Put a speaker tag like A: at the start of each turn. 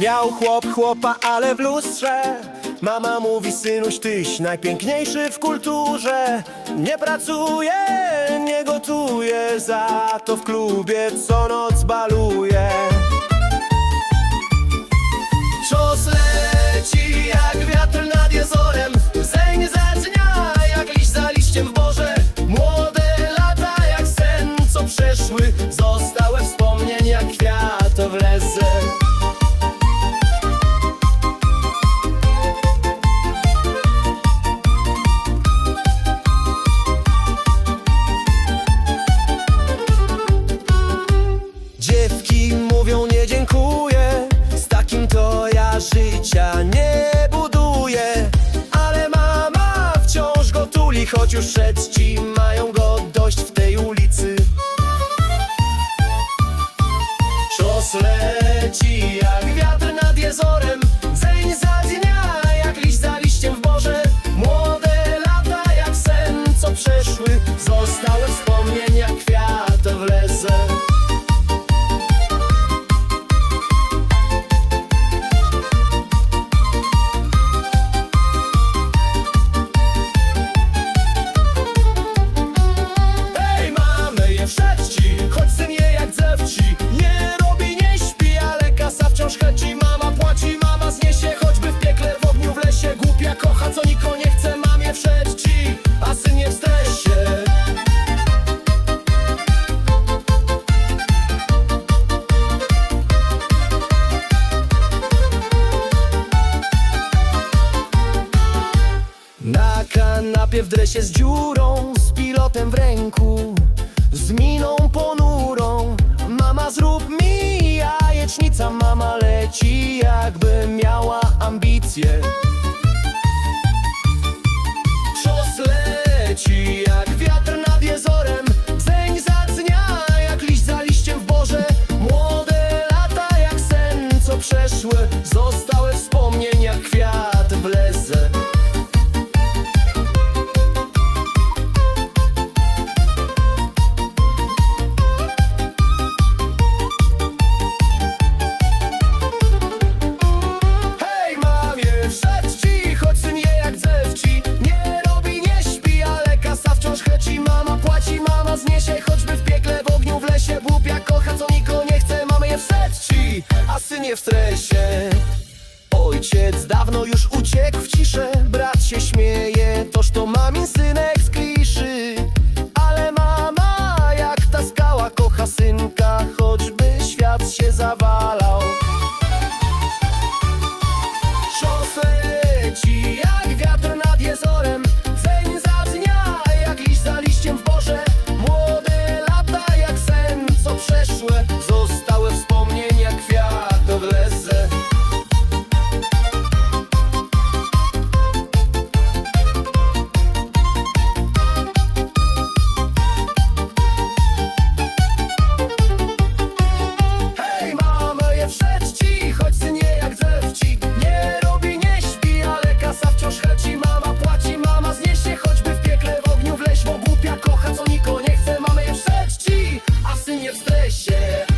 A: Miał chłop chłopa, ale w lustrze. Mama mówi, synuś, tyś najpiękniejszy w kulturze. Nie pracuje, nie gotuje, za to w klubie co noc baluje. Jeśli choć już szedł ci mają go dość w tej ulicy na napiew dresie z dziurą Z pilotem w ręku, z miną ponurą. Mama zrób mi jajecznica, mama leci jakby miała ambicje. w stresie. Ojciec dawno już uciekł w ciszę. Brat się śmieje, toż to mamin synek z kliszy. Ale mama jak ta skała kocha synka Choćby świat się zawalił share.